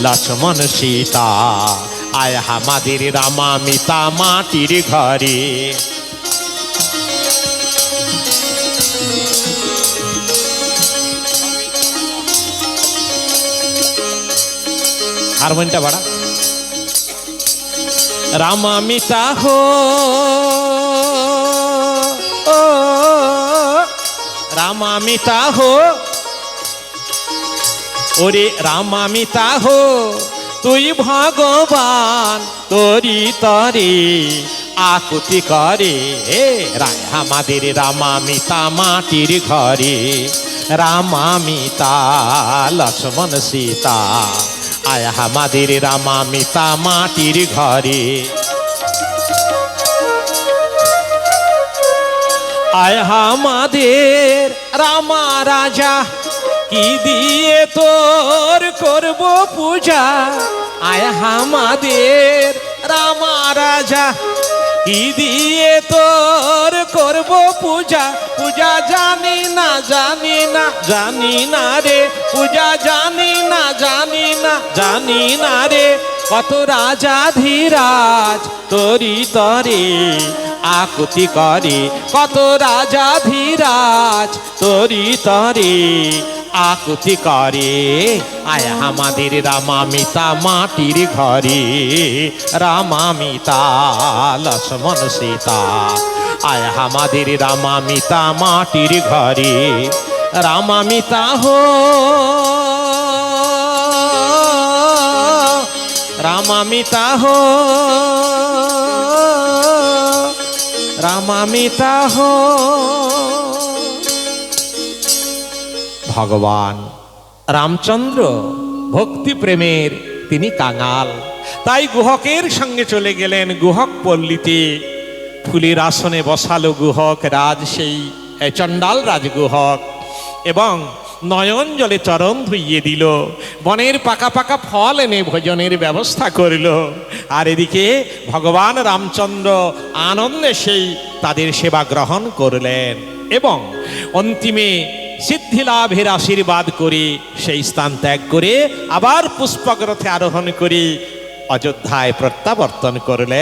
লক্ষ্মণ সীতা, আয় আমাদের রামা মিতা মাটির ঘরে। হারমোনিয়ামটা বাড়া। রামা মিতা হো রামা মিতা হো ওরে রামামিতা হো তুই ভগবান তোরি তরে আকুতি করে। হে রায়, আমাদের রামামিতা মাটির ঘরে। রামামিতা লক্ষ্মণ সীতা। আয়, আমাদের রামামিতা মাটির ঘরে। আয়, আমাদের রামা রাজা কি দিয়ে তোর করব পূজা। আয় আমাদের রামা রাজা। কি দিয়ে তোর করব পূজা? পূজা জানি না জানি না জানি না রে। পূজা জানি না জানি না জানি না রে। কত রাজা ধীরাজ তোরি তরে আকুতি করে। কত রাজা ধীরাজ তরি তরে আকুতি করে আয় আমাদের রামামিতা মাটির ঘরে। রামামিতা, লক্ষ্মণ সীতা। আয় আমাদের রামামিতা মাটির ঘরে। রামামিতা হো। রামামিতা হো। রামামিতা হো। ভগবান। রামচন্দ্র ভক্তি প্রেমের তিনি কাঙাল। তাই গুহকের সঙ্গে চলে গেলেন গুহক পল্লীতে। ফুলের আসনে বসালো গুহক, রাজ সেই চণ্ডাল রাজগুহক। এবং নয়ন জলে চরণ ধুইয়ে দিল। বনের পাকা পাকা ফল এনে ভোজনের ব্যবস্থা করল। আর এদিকে ভগবান রামচন্দ্র আনন্দে সেই তাদের সেবা গ্রহণ করলেন। এবং অন্তিমে সিদ্ধি লাভের আশীর্বাদ করে, সেই স্থান ত্যাগ করে আবার পুষ্পগ্রথে আরোহণ করে, অযোধ্যায় প্রত্যাবর্তন করলেন